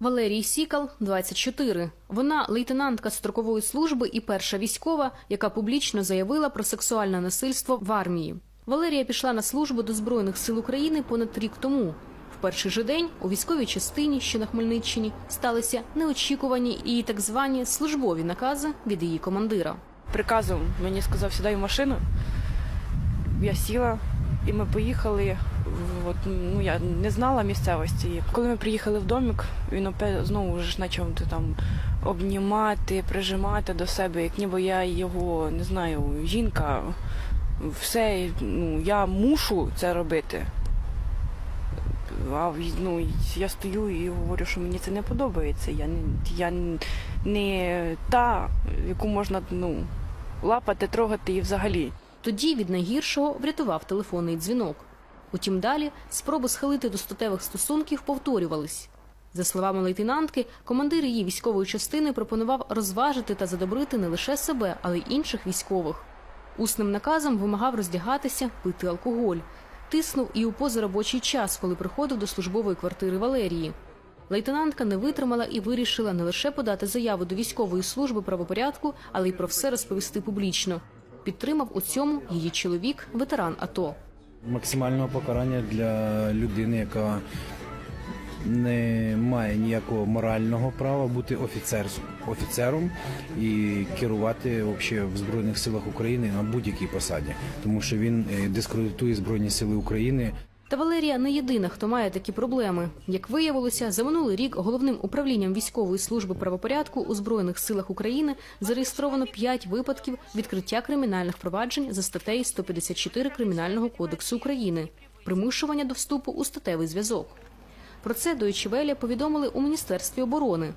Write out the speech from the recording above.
Валерій Сікал, 24. Вона лейтенантка строкової служби і перша військова, яка публічно заявила про сексуальне насильство в армії. Валерія пішла на службу до Збройних сил України понад рік тому. В перший же день у військовій частині, що на Хмельниччині, сталися неочікувані і так звані службові накази від її командира. приказом мені сказав, сідай в машину. Я сіла і ми поїхали. От, ну, я не знала місцевості. Коли ми приїхали в домик, він знову ж почав там обнімати, прижимати до себе, як ніби я його не знаю, жінка. Все, ну, я мушу це робити. А ну, я стою і говорю, що мені це не подобається. Я, я не та, яку можна ну, лапати, трогати і взагалі. Тоді від найгіршого врятував телефонний дзвінок. Утім, далі спроби схилити до статевих стосунків повторювались. За словами лейтенантки, командир її військової частини пропонував розважити та задобрити не лише себе, але й інших військових. Усним наказом вимагав роздягатися, пити алкоголь. Тиснув і у позаробочий час, коли приходив до службової квартири Валерії. Лейтенантка не витримала і вирішила не лише подати заяву до військової служби правопорядку, але й про все розповісти публічно. Підтримав у цьому її чоловік, ветеран АТО. Максимального покарання для людини, яка не має ніякого морального права бути офіцер, офіцером і керувати вообще в Збройних силах України на будь-якій посаді, тому що він е, дискредитує Збройні Сили України. Та Валерія не єдина, хто має такі проблеми. Як виявилося, за минулий рік головним управлінням військової служби правопорядку у збройних силах України зареєстровано 5 випадків відкриття кримінальних проваджень за статтею 154 кримінального кодексу України примушування до вступу у статевий зв'язок. Про це Welle повідомили у міністерстві оборони.